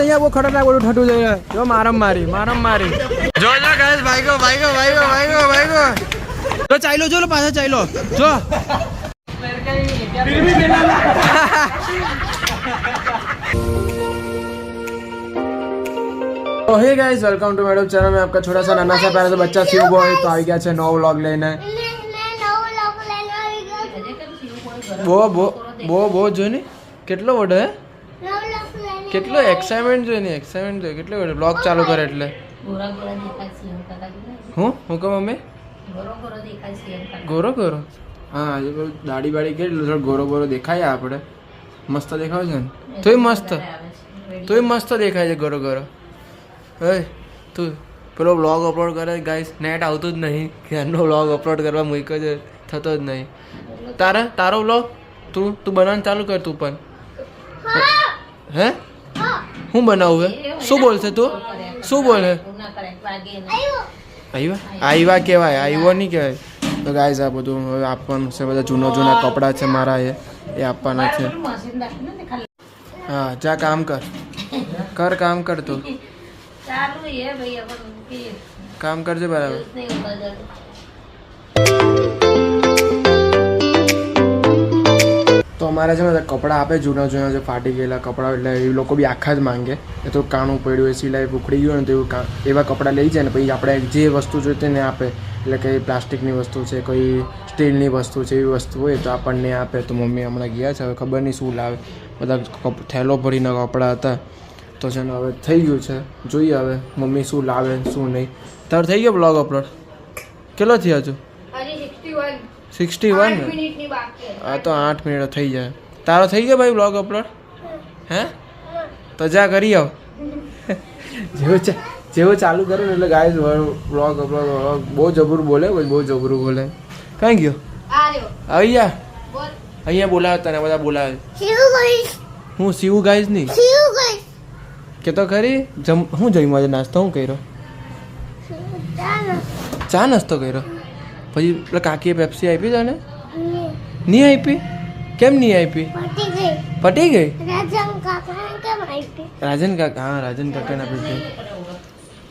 અહીંયા બહુ ખતરનાક બધું થતું જઈ રહ્યું જો મારમ મારી મારમ મારી જો જો ગાઈસ ભાઈગો ભાઈગો ભાઈગો ભાઈગો ભાઈગો તો ચાલ્યો જો લો પાછા ચાલ્યો જો तो hey guys welcome to madam channel में आपका छोटा सा नाना सा प्यारा सा बच्चा शिव बॉय तो આવી ગયા છે નવો વ્લોગ લઈને બહુ બહુ બહુ બહુ જો ને કેટલો વડે હે કેટલો એક્સાઇટમેન્ટ જોઈએ ને એક્સાઇટમેન્ટ જોઈએ કેટલો વડે વ્લોગ ચાલુ કરે એટલે. ગોરા ગોરા દેખાય છે એમ કાકા હું? હું કહું મમ્મી? ગોરો ગોરો દેખાય છે એમ કાકા ગોરો ગોરો હા આજે પેલું દાઢી બાડી થોડો ગોરો ગોરો દેખાય આપણે. મસ્ત દેખાવ છે ને? તોય મસ્ત. તોય મસ્ત દેખાય છે ગોરો ગોરો હે તું પેલો વ્લોગ અપલોડ કરે ગાઈસ નેટ આવતું જ નહીં. ઘરનો વ્લોગ અપલોડ કરવા મૂક્યો છે થતો જ નહીં. તારા તારો વ્લોગ તું તું બનાવવાનું ચાલુ કર તું પણ. હે? શું બનાવવું શું બોલશે તું શું બોલે આવ્યા આવ્યા કહેવાય આવ્યો નહીં કહેવાય તો ગાય આ બધું હવે આપવાનું છે બધા જૂના જૂના કપડાં છે મારા એ એ આપવાના છે હા જા કામ કર કર કામ કર તું કામ કરજે બરાબર તો અમારે છે ને કપડાં આપે જૂના જૂના જે ફાટી ગયેલા કપડાં, એટલે એ લોકો બી આખા જ માંગે. એ તો કાણું પડ્યું હોય સિલાઈ ઉખડી ગયું ને તો એવું કા એવા કપડાં લઈ જાય ને, પછી આપણે જે વસ્તુ જોઈએ તેને આપે. એટલે કંઈ પ્લાસ્ટિકની વસ્તુ છે, કોઈ સ્ટીલની વસ્તુ છે, એવી વસ્તુ હોય તો આપણને આપે. તો મમ્મી હમણાં ગયા છે, હવે ખબર નહીં શું લાવે. બધા થેલો ભરીને કપડાં હતા. તો છે ને હવે થઈ ગયું છે. જોઈએ હવે મમ્મી શું લાવે શું નહીં. તાર થઈ ગયો બ્લોગ અપલોડ કેટલો થયો હજુ? હજી 61 સિક્સટી વન ને મિનિટની બાકી આ તો આઠ મિનિટ થઈ જાય તારો થઈ ગયો ભાઈ બ્લોગ અપલોડ હે તો જા કરી આવ જેવું ચા જેવું ચાલુ કરું ને એટલે ગાય બ્લોગ અપલોડ બહુ જબરું બોલે ભાઈ બહુ જબરું બોલે. ક્યાં ગયો? આર્યો આવી જા બોલ. અહીંયા બોલાવે તને બધા બોલાવે શિવ ગઈશ હું સીવું ગાઈશ નહીં શિવ ગઈશ કે તો ખરી? જમ હું જમ્યું આજે નાસ્તો હું કર્યો? ચાલો ચા નાસ્તો કર્યો? પછી પેલા કાકીએ પેપ્સી આપી તને? નહીં આપી? કેમ નહીં આપી? પટી ગઈ. રાજન કાકા કેમ રાજન કાકા હા રાજન કાકાને આપી છે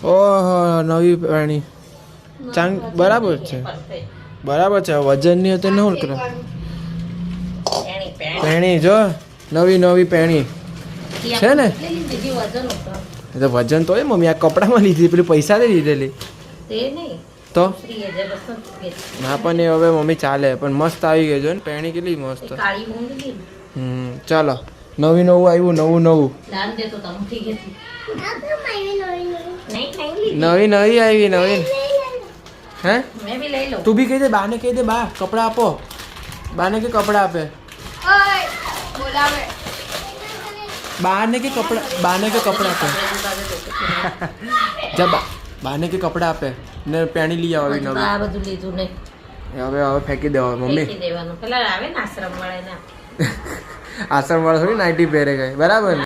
ઓહો નવી પ્રાણી ચાંગ બરાબર છે. બરાબર છે વજનની હતી ને શું પેણી જો નવી નવી પેણી. છે ને? એ તો વજન તો હોય મમ્મી આ કપડામાં લીધી પેલી પૈસાથી લીધેલી. તે ના પણ એ હવે મમ્મી ચાલે પણ મસ્ત આવી ગઈ છે ને. પેણી કેટલી મસ્ત. કાળી હમ ચાલો. નવી નવું આવ્યું નવું નવું. નવી નવી નહીં નહીં નવી નવી આવી નવી. હે? તું બી કહી દે બાને કહી દે બા કપડાં આપો. બાને કે કપડાં આપે? ઓય બોલાવે. બાને કે કપડાં બાને કે કપડાં આપે? જા બા. બાને કે કપડાં આપે? ને પેણી લઈ આવો આવી નવી આ બધું લીધું ને હવે હવે ફેંકી દેવા મમ્મી. ફેંકી દેવાનું. પેલા આવે ને આશ્રમ વાળા ના આશ્રમ વાળા થોડી નાઇટી પહેરે ગઈ બરાબર ને?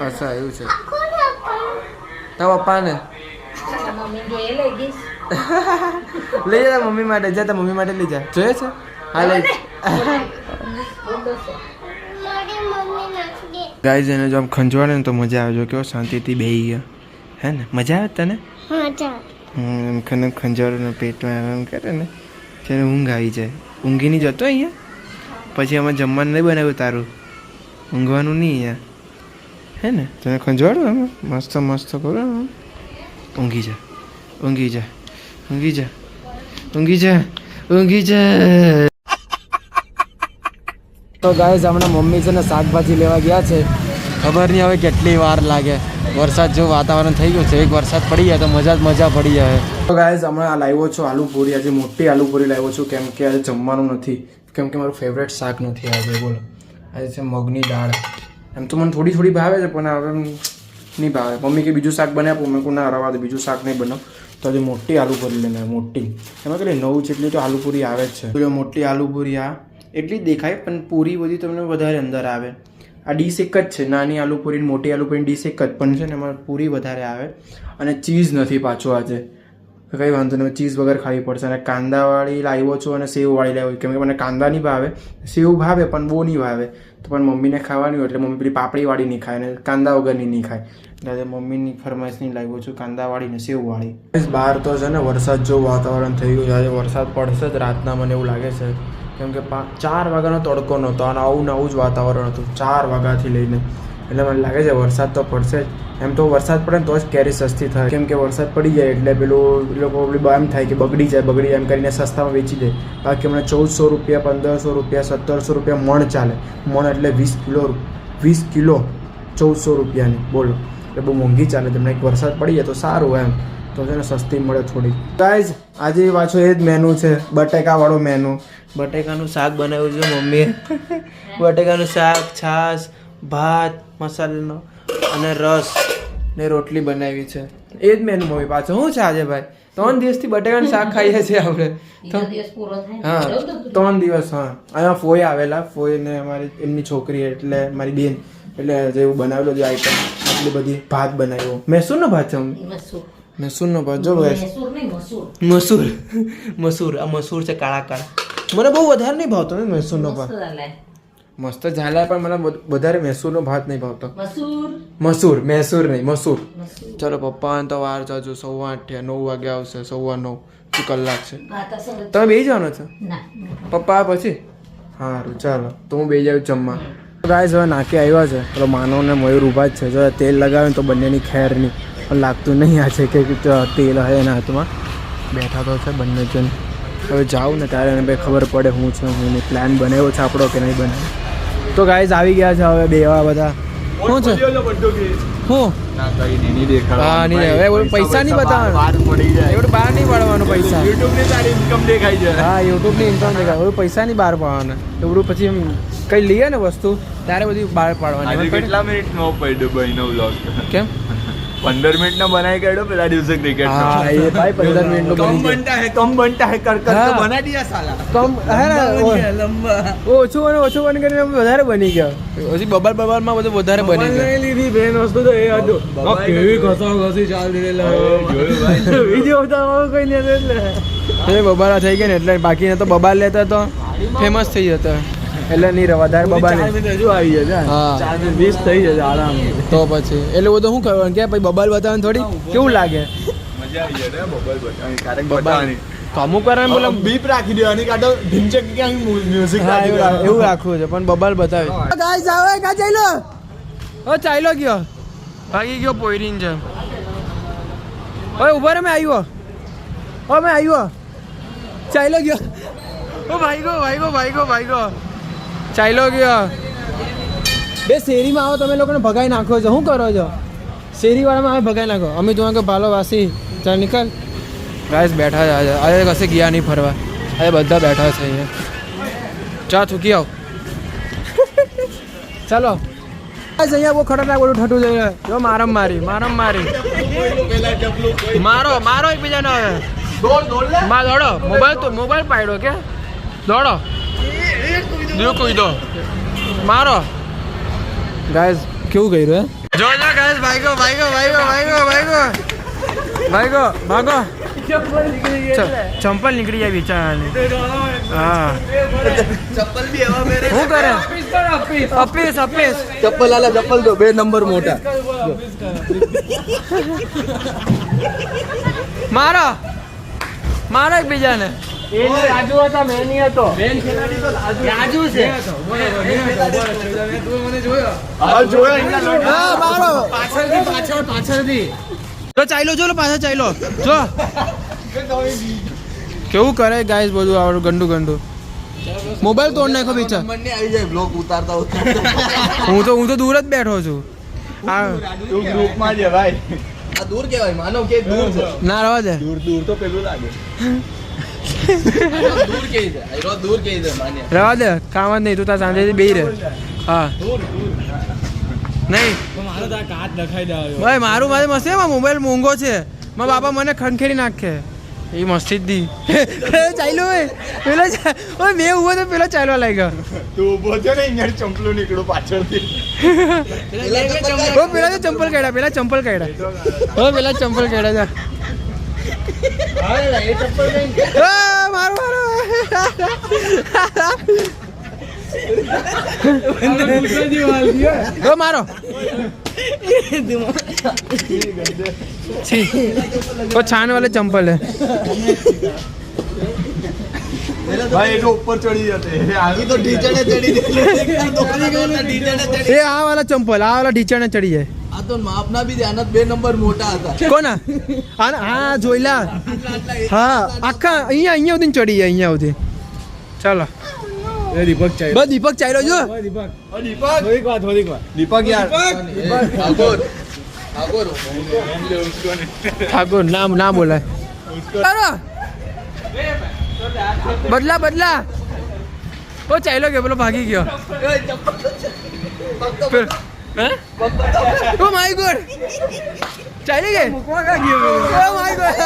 અચ્છા એવું છે. કોણ પપ્પા તારા પપ્પાને એ લઈ જા મમ્મી માટે જા મમ્મી માટે લઈ જા. જોઈએ છે? હા લઈ ગાય જેને જો આમ ખંજવાડે ને તો મજા આવે. જો કેવો શાંતિથી બેહી ગયા. હે ને? મજા આવે તને? હમ, એમ ખને ખંજવાડે ને પેટમાં એમ એમ કરે ને. ત્યારે ઊંઘ આવી જાય. ઊંઘી નહીં જતો અહીંયા? પછી અમે જમવાનું નહીં બનાવ્યું તારું? ઊંઘવાનું નહીં અહીંયા? હે ને? તને ખંજવાડું અમે મસ્ત મસ્ત કરો ઊંઘી જા. ઊંઘી જા. ઊંઘી જા. ઊંઘી જા. ઊંઘી જા. તો ગાઈઝ હમણાં મમ્મી છે ને શાકભાજી લેવા ગયા છે. ખબર નહીં હવે કેટલી વાર લાગે. વરસાદ જો વાતાવરણ થઈ ગયું છે. એક વરસાદ પડી જાય તો મજા જ મજા પડી જાય. તો ગાય હમણાં આ લાવ્યો છું આલુપૂરી. આજે મોટી આલુપૂરી લાવ્યો છું. કેમ કે આજે જમવાનું નથી. કેમ કે મારું ફેવરેટ શાક નથી આજે બોલો. આજે છે મગની દાળ. એમ તો મને થોડી થોડી ભાવે છે, પણ હવે નહીં ભાવે. મમ્મી કે બીજું શાક બનાવો. મેં કહું ના, રવા દે, બીજું શાક નહીં બનાવ. તો આજે મોટી આલુપૂરી લઈને મોટી. એમાં કેટલી નવ જેટલી તો આલુપૂરી આવે જ છે. મોટી આલુપૂરી આ એટલી દેખાય, પણ પૂરી બધી તમને વધારે અંદર આવે. આ ડીશ એક જ છે, નાની આલુ મોટી આલુ પૂરી ડીશ એક જ, પણ છે ને એમાં પૂરી વધારે આવે. અને ચીઝ નથી પાછો આજે. કંઈ વાંધો નહીં, ચીઝ વગર ખાવી પડશે. અને કાંદાવાળી લાવ્યો છું અને સેવવાળી લાવ્યો. કેમ કે મને કાંદા નહીં ભાવે. સેવ ભાવે, પણ બહુ નહીં ભાવે. તો પણ મમ્મીને ખાવાની હોય એટલે મમ્મી પેલી પાપડીવાળી નહીં ખાય અને કાંદા વગરની નહીં ખાય. એટલે મમ્મીની ફરમાઈશની લાવ્યો છું, કાંદાવાળી ને સેવવાળી. બહાર તો છે ને વરસાદ જેવું વાતાવરણ થઈ ગયું આજે વરસાદ પડશે જ, રાતના મને એવું લાગે છે. કેમ કે ચાર વાગ્યાનો તડકો નહોતો અને આવું ને આવું જ વાતાવરણ હતું. ચાર વાગ્યાથી લઈને. એટલે મને લાગે છે વરસાદ તો પડશે જ. એમ તો વરસાદ પડે ને તો જ કેરી સસ્તી થાય. કેમ કે વરસાદ પડી જાય એટલે પેલું લોકો એમ થાય કે બગડી જાય, બગડી એમ કરીને સસ્તામાં વેચી દે. બાકી હમણાં ચૌદસો રૂપિયા, પંદરસો રૂપિયા, સત્તરસો રૂપિયા મણ ચાલે. મણ એટલે વીસ કિલો વીસ કિલો ચૌદસો રૂપિયાની બોલો. એટલે બહુ મોંઘી ચાલે. તમને એક વરસાદ પડી જાય તો સારું એમ. તો છે ને સસ્તી મળે થોડી. ગાઈઝ આજે પાછો એ જ મેનુ છે બટેકાવાળો મેનુ બટેકાનું શાક બનાવ્યું છે મમ્મીએ. બટેકાનું શાક છાશ ભાત મસાલાનો અને રસ ને રોટલી બનાવી છે. એ જ મેનુ મમ્મી પાછો. શું છે આજે ભાઈ? ત્રણ દિવસથી બટેકાનું શાક ખાઈએ છીએ આપણે. હા. ત્રણ દિવસ હા. અહીંયા ફોઈ આવેલા. ફોઈ ને અમારી એમની છોકરી એટલે મારી બેન એટલે જેવું બનાવેલો જે આઈટમ એટલી બધી ભાત બનાવ્યો. મૈસૂરનો ભાત છે મમ્મી? મૈસૂરનો ભાત જો ગાઈસ મસૂર નહીં મસૂર મસૂર મસૂર આ મસૂર છે કાળા કાળા મને બહુ વધારે નહીં ભાવતો ને મૈસૂરનો ભાત મસ્ત. ઝાલા પણ મને વધ- વધારે મૈસૂરનો ભાત નહીં ભાવતો મસૂર મસૂર નહીં મસૂર ચલો પપ્પા તો વાર જાજો સવા આઠ નવ વાગે આવશે સવા નવ શું કલાક છે તમે બે જવાનો છો પપ્પા પછી સારું ચાલો તો હું બે જાઉં જમવા ગાય હવે નાકે આવ્યા છે પેલો માનવ ને મયુર ઊભા જ છે જો તેલ લગાવે ને તો બંનેની ખેર નહીં પણ લાગતું નહીં આ છે કે તેલ હે એના હાથમાં. બેઠા તો છે બંને જણ. હવે જાઉં ને ત્યારે એને ભાઈ ખબર પડે હું છે હું નહીં. પ્લાન બનાવ્યો છે આપણો કે નહીં બને. તો ગાઈઝ આવી ગયા છે હવે બેવા બધા. શું છે? હું હા નહીં હવે પૈસા નહીં બતાવવાના. એવું બહાર નહીં પાડવાનું પૈસા. હા યુટ્યુબની ઇન્કમ દેખાય. હવે પૈસા નહીં બહાર પાડવાના. એવું પછી કંઈ લઈએ ને વસ્તુ ત્યારે બધી બહાર પાડવાની. આજે ખબર પડી? કેટલા મિનિટ નો પડ્યો ભાઈ વ્લોગ કેમ? પંદર મિનિટ નો બનાવી કાઢ્યો પેલા દિવસે ક્રિકેટ હા એ ભાઈ પંદર મિનિટ નો કમ બનતા હે કમ બનતા હે કર કર તો બના દિયા સાલા. કમ હે ને લંબા ઓછું અને ઓછું બન કરીને વધારે બની ગયો. પછી બબલમાં બધું વધારે બની ગયું. લીધી બેન વસ્તુ તો એ હતું. કેવી ઘસી ચાલતી જોયું ભાઈ વીડિયો ઉતારવાનું કઈ નહીં એટલે એ બબાલા થઈ ગયા ને એટલે બાકીને તો બબાલ લેતા તો ફેમસ થઈ જતો. એટલે નહીં વધારે બાબા ને હજુ આવી જશે હા. વીસ થઈ જશે આરામ તો પછી એટલે બધું શું કરવાનું? કે પછી બબાલ બતાવવાનું થોડી? કેવું લાગે? મજા આવી જાય બબલ બતાવવાની બતાવવાની. તો અમુક વાર બોલે બીપ રાખી દેવાની કાઢો ઢીમચક ક્યાંક મ્યુઝિક રાખી એવું રાખવું છે પણ બબાલ બતાવે. ગાઈસ આવે કા ચાલ્યો. ઓ ચાલ્યો ગયો. ભાગી ગયો પોઈરીન છે ઓય ઊભા રે મેં આવ્યો ઓ મે આવ્યો ચાલ્યો ગયો. ઓ ભાઈ ગો ભાઈ ગો ભાઈ ગો ભાઈ ગો ચાલ્યો ગયો. બે શેરીમાં આવો તમે લોકોને ભગાઈ નાખો છો. શું કરો છો? શેરીવાળામાં આવે ભગાઈ નાખો. અમે જોવા કે ભાલો વાસી ચાલ નીકળ. ગાઈસ બેઠા છે. આજે આજે કશે ગયા નહીં ફરવા. આજે બધા બેઠા છે અહીંયા. ચા થૂકી આવ. ચાલો. ગાઈસ અહીંયા બહુ ખતરનાક બધું ઠઠું જઈ રહ્યું જો મારમ મારી મારમ મારી. મારો મારો એકબીજાને. હવે માં દોડો. મોબાઈલ તો મોબાઈલ પાડ્યો કે? દોડો. દીવ કોઈ દો. મારો. ગાઈસ કેવું ગઈ રહ્યું જો જો ગાઈસ ભાઈગો ભાઈગો ભાઈગો ભાઈગો ભાઈગો. ભાઈગો ભાગો. ચંપલ નીકળી જાય બિચારાની હા. ચપ્પલ બી એવા મેરે શું કરે? અપીસ અપીસ. ચપ્પલ આલા ચપ્પલ દો. બે નંબર મોટા. મારો. મારો એકબીજાને. રાજુ હતા મેં નહીં હતો. રાજુ. છે. હા જોયો એમના લોટ. હા મારો. પાછળથી પાછળ પાછળથી. તો ચાલ્યો જો લો પાછળ ચાલ્યો જો. કેવું કરે ગાઈસ બધું આવડું ગંડુ ગંડુ? મોબાઈલ તોડ નાખો બીચા હું તો હું તો દૂર જ બેઠો છું. આ તું ગ્રુપમાં જ ભાઈ. આ દૂર કેવાય માનવ કે દૂર છે. ના રહેવા દે. દૂર દૂર તો પેલું લાગે. રહેવા દે કામ જ નહીં તું તાર સાંજે બેહી રહે. હા. નહીં. ભાઈ મારું મારે મસ્તી એમાં મોબાઈલ મોંઘો છે. મારા બાપા મને ખંખેરી નાખે. એ મસ્તી દી. ચાલ્યો હોય. પેલો ઓય મેં ઊભો તો પેલો ચાલવા લાગ્યો. તું ઊભો છે ને અહીંયા ચંપલું નીકળું પાછળથી. ઓ પેલા તો ચંપલ કાઢ્યા પેલા ચંપલ કાઢ્યા. ઓ પેલા ચંપલ કાઢ્યા. મારો મારો દો મારો वो छान वाले चंपल है भाई एक ऊपर चढ़ी जाते हैं आगे तो ढीचड़े चढ़ी ये आ वाला चंपल आ वाला ढीचड़े चढ़ी है આ તો માપના બી ધ્યાન બે નંબર મોટા હતા. કોના? હા હા જોઈલા હા આખા અહીંયા અહીંયા સુધી ચડી જાય અહીંયા સુધી. ચાલો. દીપક ચાઈ બસ દીપક ચાલ્યો જો દીપક. દીપક. થોડીક વાર થોડીક વાર. દીપક યાર. ઠાકોર. ઠાકોર. ઠાકોર નામ ના બોલાય. બદલા બદલા. ઓ ચાલ્યો ગયો પેલો ભાગી ગયો. Oh my god. ચાલી ગઈ? Oh my god.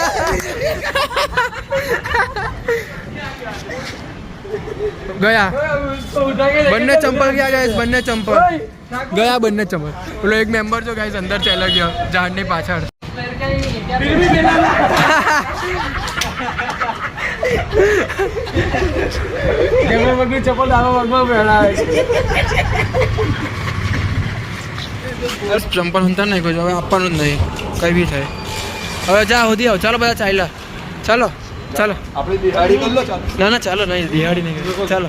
ગયા. બંને ચંપલ ગયા ગાઈસ બંને ચંપલ. ગયા બંને ચંપલ. પેલો એક મેમ્બર જો ગાઈસ અંદર ચાલ્યો ગયો ઝાડની પાછળ. ચપ્પલ દાવા પગમાં પહેરાવે બસ ચંપલ હંતા નહીં કોઈ હવે આપવાનું જ નહીં. કઈ બી થાય. હવે જા હોધી આવો. ચાલો બધા ચાલ્યા. ચાલો ચાલો. આપણે દિહાડી ચાલો. ના ના ચાલો નહીં. દિહાડી નહીં ચાલો.